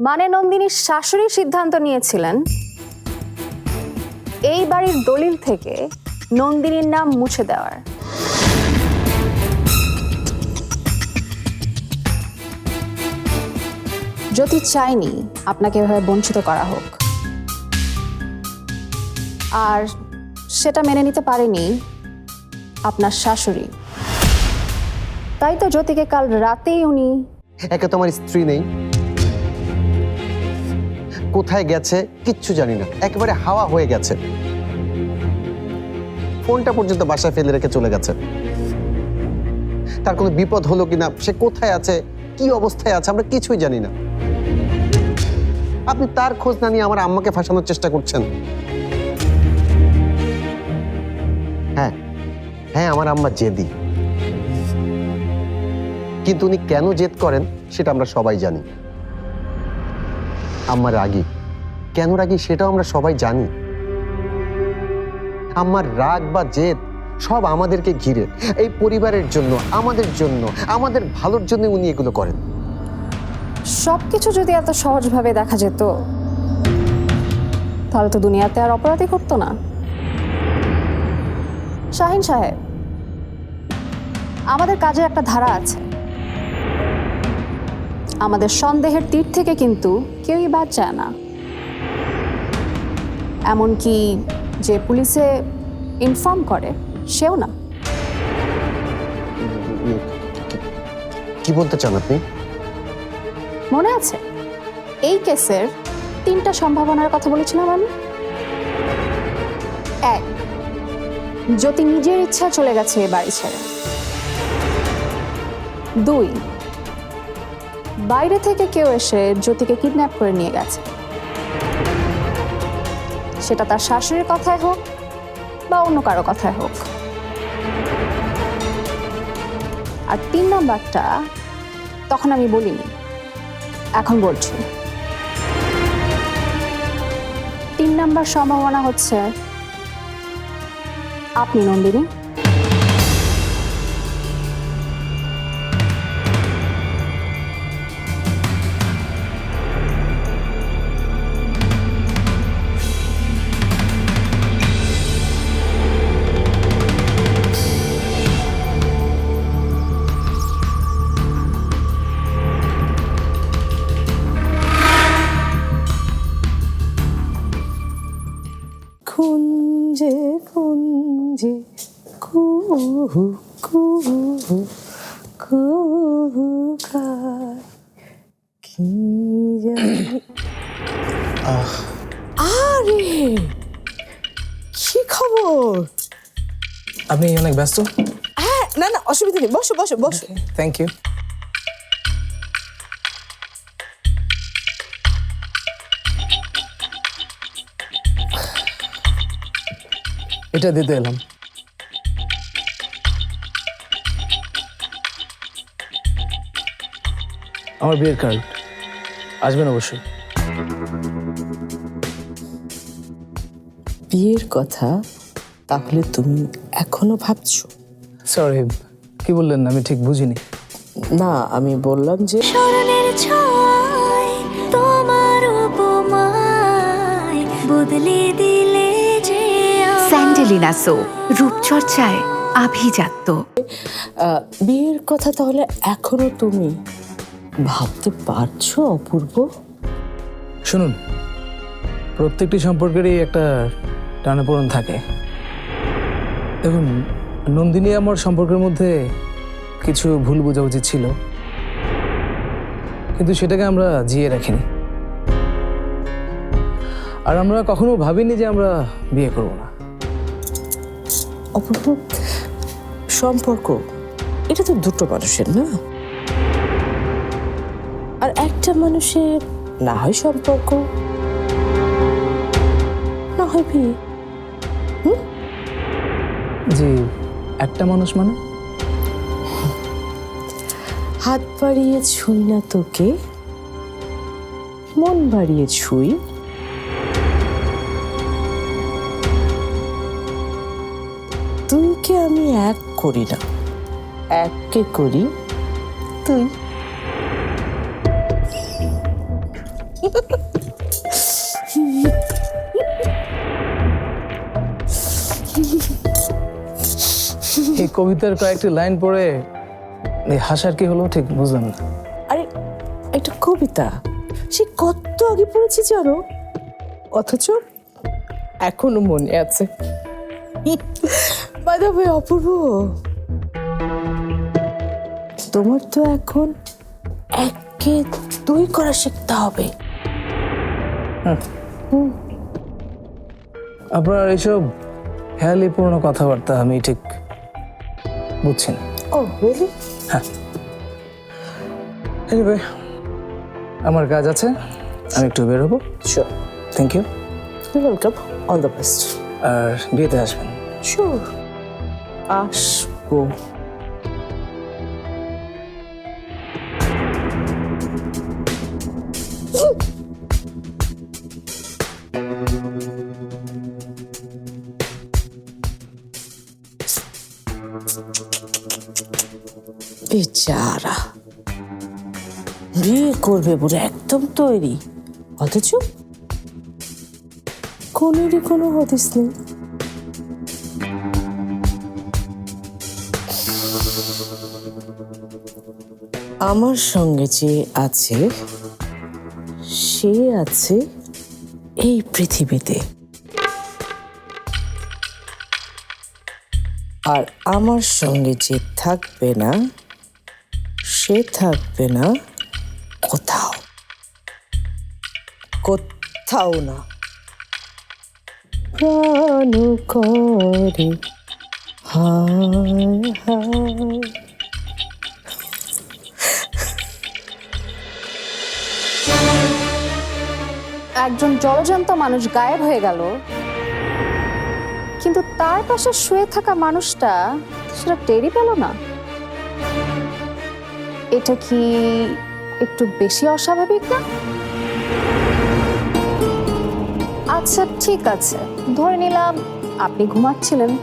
মানে নন্দিনীর শাশুড়ি সিদ্ধান্ত নিয়েছিলেন, এই বাড়ির দলিল থেকে নন্দিনীর নাম মুছে দেওয়ার। জ্যোতি চাইনি, আপনাকে এভাবে বঞ্চিত করা হোক। আর সেটা মেনে নিতে পারেনি আপনার শাশুড়ি। তাই তো জ্যোতিকে কাল রাতেই উনি একে তোমার স্ত্রী নেই। কোথায় গেছে কিচ্ছু জানি না। একেবারে হাওয়া হয়ে গেছে। ফোনটা পর্যন্ত বাসায় ফেলে রেখে চলে গেছে। তার কোনো বিপদ হলো কিনা, সে কোথায় আছে, কি অবস্থায় আছে, আমরা কিছুই জানি না। আপনি তার খোঁজ না নিয়ে আমার আম্মাকে ফাঁসানোর চেষ্টা করছেন। হ্যাঁ হ্যাঁ আমার আম্মা জেদি। কিন্তু উনি কেন জেদ করেন, সেটা আমরা সবাই জানি। আম্মার রাগী। কেন রাগী সেটাও আমরা সবাই জানি। আম্মার রাগ বা জেদ সব আমাদেরকে ঘিরে। এই পরিবারের জন্য, আমাদের জন্য, আমাদের ভালোর জন্য উনি এগুলো করেন। সবকিছু যদি এত সহজভাবে দেখা যেত, তাহলে তো দুনিয়াতে আর অপরাধী করতো না। শাহিন সাহেব, আমাদের কাজে একটা ধারা আছে। আমাদের সন্দেহের তীর থেকে কিন্তু কেউই বাদ যায় না। এমনকি যে পুলিশে ইনফর্ম করে সেও না। কি বলতে চান আপনি? মনে আছে? এই কেসের তিনটা সম্ভাবনার কথা বলেছিলাম আমি। এক জ্যোতি নিজের ইচ্ছা চলে গেছে এ বাড়ি ছেড়ে। দুই বাইরে থেকে কেউ এসে জ্যোতিকে কিডন্যাপ করে নিয়ে গেছে। সেটা তার শাশুড়ির কথায় হোক বা অন্য কারও কথায় হোক। আর তিন নম্বরটা তখন আমি বলিনি, এখন বলছি। তিন নাম্বার সম্ভাবনা হচ্ছে, আপনি নন্দিনী কুঞ্জে কুহু কুহু কুহু কার কি জানি। আরে কি খবর? আপনি অনেক ব্যস্ত? হ্যাঁ না না অসুবিধা নেই। বসো বসো বসো। থ্যাংক ইউ এটা দিতে এলাম আমার বিয়ের কার্ড আসবেন অবশ্যই। বিয়ের কথা তাহলে তুমি এখনও ভাবছ? সরি কি বললেন? আমি ঠিক বুঝিনি। না আমি বললাম যে স্মরণের ছয় তোমার উপমায় বদলে দিলে যে আমায়। সো রূপচর্চায় আভিজাত্য। বিয়ের কথা তাহলে এখনও তুমি ভাবতে পারছ অপূর্ব? শুনুন প্রত্যেকটি সম্পর্কেরই একটা টানাপোড়ন থাকে। দেখুন নন্দিনী আমার সম্পর্কের মধ্যে কিছু ভুল বোঝা উচিত ছিল কিন্তু সেটাকে আমরা জিয়ে রাখিনি। আর আমরা কখনো ভাবিনি যে আমরা বিয়ে করব না। অপূর্ব সম্পর্ক। এটা তো দুটো মানুষের না? আর একটা মানুষের না হয় সম্পর্ক না হয় বিয়ে। জি একটা মানুষ মানে? হাত বাড়িয়ে ছুঁই না তোকে মন বাড়িয়ে ছুঁই করি না। এককে করি তুই। এই কবিতার কয়েকটি লাইন পড়ে এই হাসার কি হলো ঠিক বুঝলাম না। আরে একটা কবিতা। সে কত আগে পড়েছি জানো? অথচ এখনও মনে আছে। বাদা ভাই অপূর্ব। তোমার তো এখন একে দুই করা শিখতে হবে। আপনার এইসব হেয়ালিপূর্ণ কথাবার্তা আমি ঠিক বুঝছি না। ও রিয়েলি Anyway, আমার কাজ আছে। আমি একটু বেরোবো sure thank you welcome all the best আর বিয়েতে আসবেন। শিওর আসব। বেচারা। বিয়ে করবে বলে একদম তৈরি। অথচ কোনেরই কোনো হদিস নেই। আমার সঙ্গে যে আছে, সে আছে এই পৃথিবীতে। আর আমার সঙ্গে যে থাকবে না, সে থাকবে না কোথাও। কোথাও না। প্রাণ করে, হায় হায়। একজন জলজান্ত মানুষ গায়েব হয়ে গেল। কিন্তু তার পাশে শুয়ে থাকা মানুষটা সেটা টেরি পেল না। এটা কি একটু বেশি অস্বাভাবিক না? আচ্ছা ঠিক আছে। ধরে নিলাম আপনি ঘুমাচ্ছিলেন।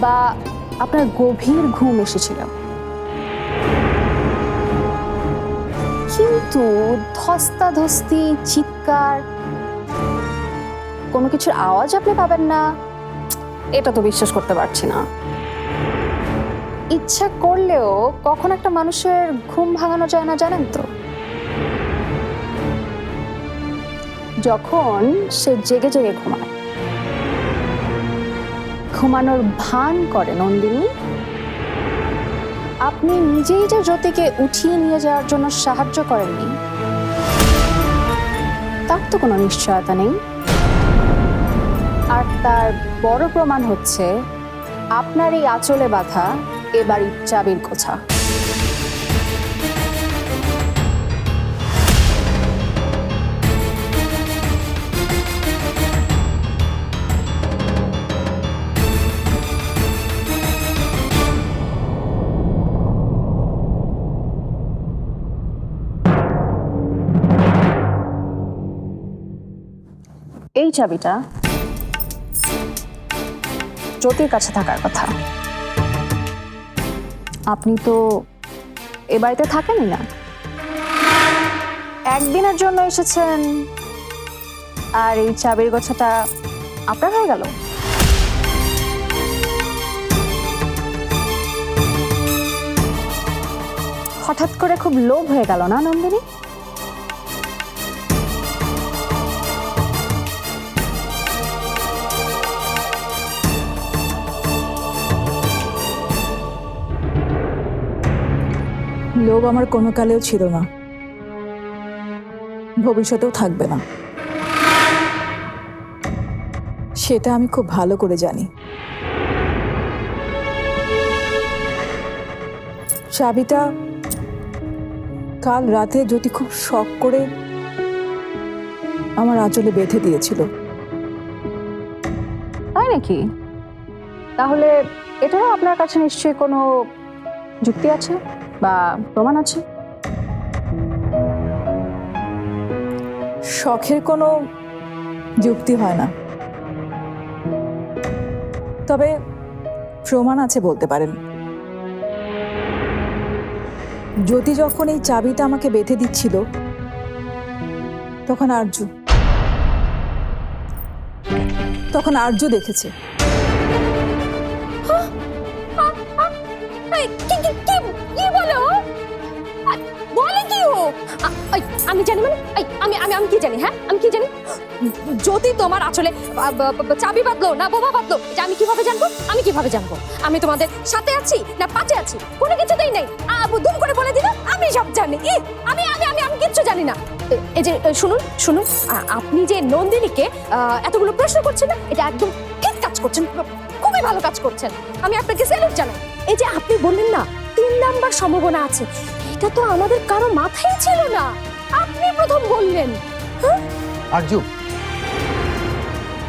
বা আপনার গভীর ঘুম এসেছিল। কিন্তু ধস্তাধস্তি, চিৎকার, কোনো কিছুর আওয়াজ আপনি পাবেন না। এটা তো বিশ্বাস করতে পারছি না। ইচ্ছা করলেও কখন একটা মানুষের ঘুম ভাঙানো যায় না জানেন তো? যখন সে জেগে জেগে ঘুমায়। ঘুমানোর ভান করে নন্দিনী। আপনি নিজেই যে জ্যোতিকে উঠিয়ে নিয়ে যাওয়ার জন্য সাহায্য করেননি, তার তো কোনো নিশ্চয়তা নেই। আর তার বড় প্রমাণ হচ্ছে, আপনার এই আঁচলে বাঁধা এবার বাড়ির চাবির এই চাবিটা জ্যোতির কাছে থাকার কথা। আপনি তো এ বাড়িতে থাকেনই না। একদিনের জন্য এসেছেন আর এই চাবির গোছাটা আপনার হয়ে গেল। হঠাৎ করে খুব লোভ হয়ে গেল না, নন্দিনী? লোভ আমার কোনো কালেও ছিল না। ভবিষ্যতেও থাকবে না। সেটা আমি খুব ভালো করে জানি। চাবিটা কাল রাতে জ্যোতি খুব শখ করে আমার আঁচলে বেঁধে দিয়েছিল। তাই নাকি? তাহলে এটারও আপনার কাছে নিশ্চয়ই কোনো যুক্তি আছে? বা প্রমাণ আছে? শখের কোনো যুক্তি হয় না। তবে প্রমাণ আছে বলতে পারেন। জ্যোতি যখন এই চাবিটা আমাকে বেঁধে দিচ্ছিল, তখন আর্য তখন আর্য দেখেছে। আমি জানি মানে? আমি আমি আমি কি জানি হ্যাঁ? আমি কি জানি? যদি তোমার আসলে চাবি বাদলো না বোমা বাদলো এটা আমি কীভাবে জানব? আমি কীভাবে জানব? আমি তোমাদের সাথে আছি না পাশে আছি? কোনো কিছুতেই নেই। দুম করে বলে দিল আমি সব জানি। ই, আমি আমি আমি আমি কিচ্ছু জানি না। এই যে শুনুন শুনুন আপনি যে নন্দিনীকে এতগুলো প্রশ্ন করছেন না এটা একদম ঠিক কাজ করছেন খুবই ভালো কাজ করছেন। আমি আপনাকে স্যালুট জানাই। এই যে আপনি বললেন না তিন নাম্বার সম্ভাবনা আছে। এটা তো আমাদের কারও মাথায় ছিল না। আপনি প্রথম বললেন। আরজু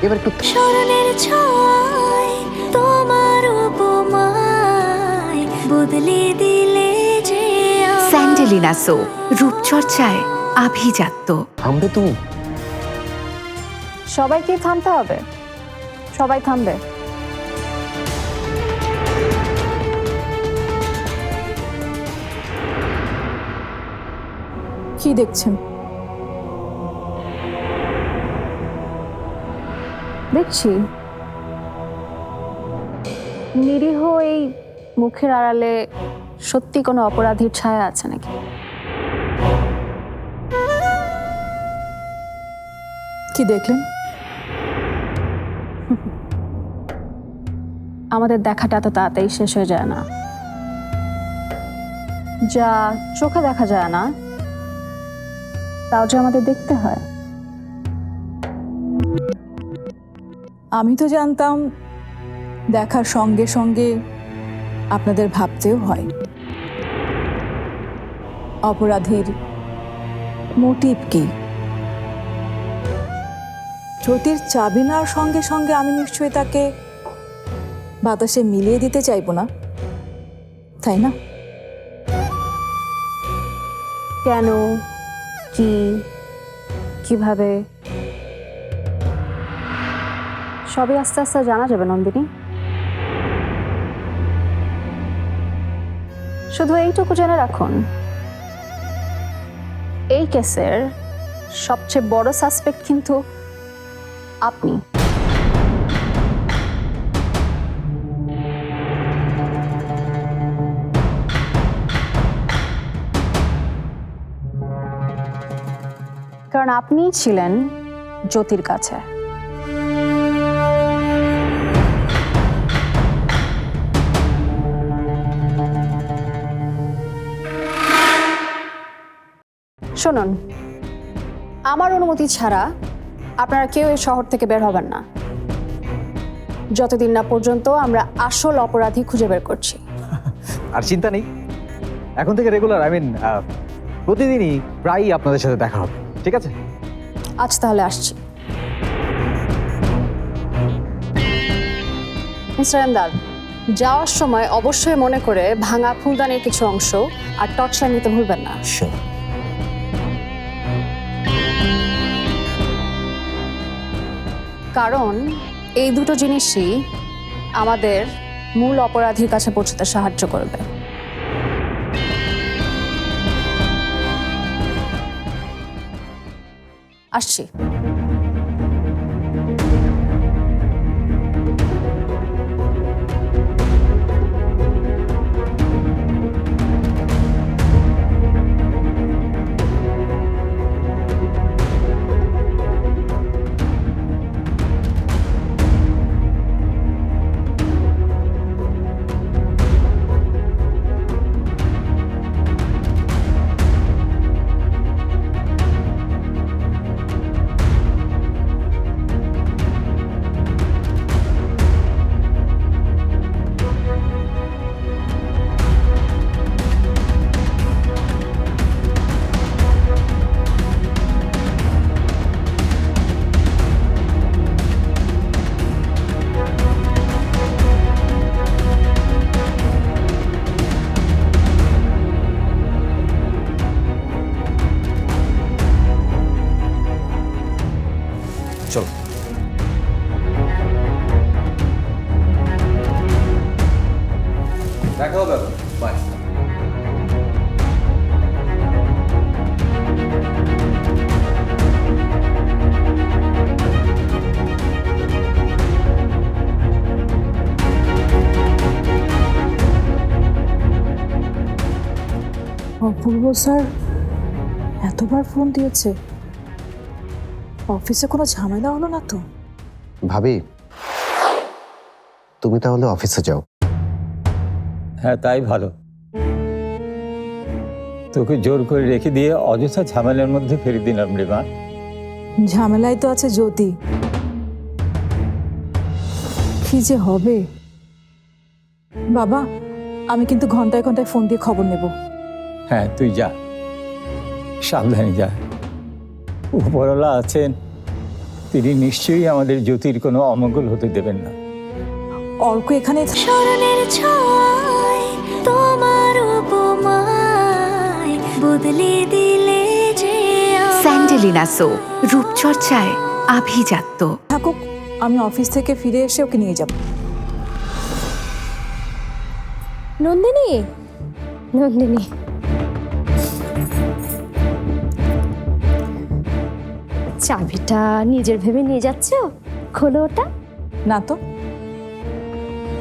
এবার একটু স্মরণের ছয় তোমার উপমায় বদলে দিলে যে। স্যান্ডেলিনা সো রূপচর্চায় আভিজাত্য। থামবে তুমি? সবাইকে থামতে হবে। সবাই থামবে। কি দেখছেন? দেখছি। নিরীহ এই মুখের আড়ালে সত্যি কোনো অপরাধীর ছায়া আছে নাকি? কি দেখলেন? আমাদের দেখাটা তো তাড়াতাড়ি শেষ হয়ে যায় না। যা চোখে দেখা যায় না তাও যে আমাদের দেখতে হয়। আমি তো জানতাম দেখার সঙ্গে সঙ্গে আপনাদের ভাবতেও হয়। অপরাধীর মোটিভ কি? জ্যোতির চাবি নেওয়ার সঙ্গে সঙ্গে আমি নিশ্চয়ই তাকে বাতাসে মিলিয়ে দিতে চাইব না। তাই না? কেন? কি, কীভাবে? সবই আস্তে আস্তে জানা যাবে নন্দিনী। শুধু এইটুকু জেনে রাখুন, এই কেসের সবচেয়ে বড় সাসপেক্ট কিন্তু আপনি। কারণ আপনিই ছিলেন জ্যোতির কাছে। শুনুন, আমার অনুমতি ছাড়া আপনারা কেউ এই শহর থেকে বের হবেন না। যতদিন না পর্যন্ত আমরা আসল অপরাধী খুঁজে বের করছি। আর চিন্তা নেই। এখন থেকে রেগুলার আই মিন প্রতিদিনই প্রায়ই আপনাদের সাথে দেখা হবে। ঠিক আছে? আজ তাহলে আসছি। মিস্টার যাওয়ার সময় অবশ্যই মনে করে ভাঙা ফুলদানির কিছু অংশ আর টর্চার নিতে ভুলবেন না। কারণ এই দুটো জিনিসই আমাদের মূল অপরাধীর কাছে পৌঁছতে সাহায্য করবে। আসছি অপূর্ব স্যার এতবার ফোন দিয়েছে। অফিসে কোনো ঝামেলা হলো না তো? ভাবি তুমি তাহলে অফিসে যাও। হ্যাঁ তাই ভালো। তোকে জোর করে রেখে দিয়ে অযথা ঝামেলার মধ্যে ফেলে দিলাম রে মা। ঝামেলায় তো আছে জ্যোতি। কি যে হবে? বাবা আমি কিন্তু ঘন্টায় ঘন্টায় ফোন দিয়ে খবর নেব। হ্যাঁ তুই যা। সাবধানে যা। উপরওয়ালা আছেন তিনি নিশ্চয়ই আমাদের জ্যোতির কোনো অমঙ্গল হতে দেবেন না। অর্ক এখানে স্মরণের ছয় তোমার উপমায় বদলে দিলে যে। স্যান্ডেলিনা সো রূপচর্চায় আভিজাত্য। থাকুক আমি অফিস থেকে ফিরে এসে ওকে নিয়ে যাব। নন্দিনী? নন্দিনী। চাবিটা নিজের ভেবে নিয়ে যাচ্ছ? খোলো ওটা। না তো।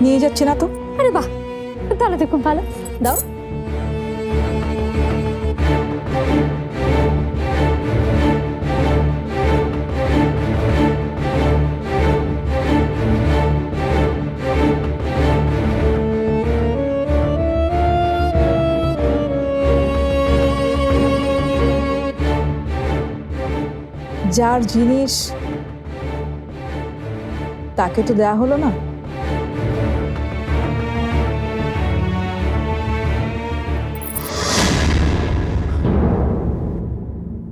নিয়ে যাচ্ছে না তো। আরে বাহ তাহলে তো খুব ভালো। দাও। যার জিনিস তাকে তো দেয়া হলো না।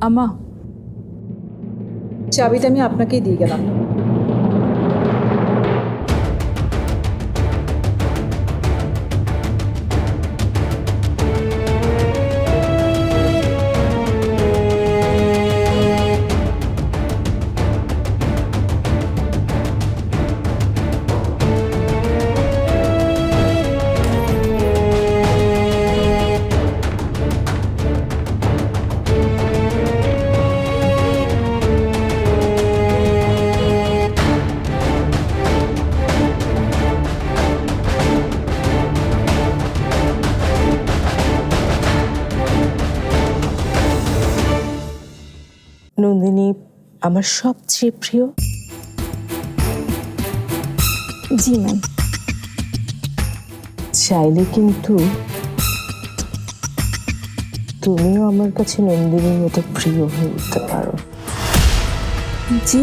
আমা চাবিটা আমি আপনাকেই দিয়ে গেলাম। আমার সবচেয়ে প্রিয়? জি ম্যাম চাইলে কিন্তু তুমিও আমার কাছে নন্দিনীর মতো প্রিয় হয়ে উঠতে পারো। জি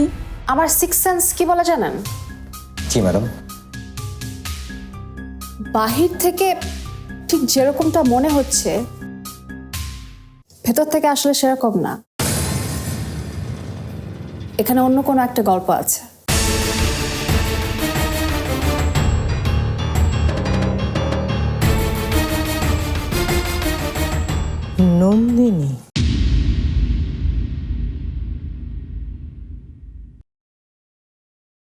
আমার সিক্স সেন্স কি বলে জানেন? জি ম্যাডাম বাহির থেকে ঠিক যেরকমটা মনে হচ্ছে ভেতর থেকে আসলে সেরকম না। এখানে অন্য কোনো একটা গল্প আছে। নন্দিনী।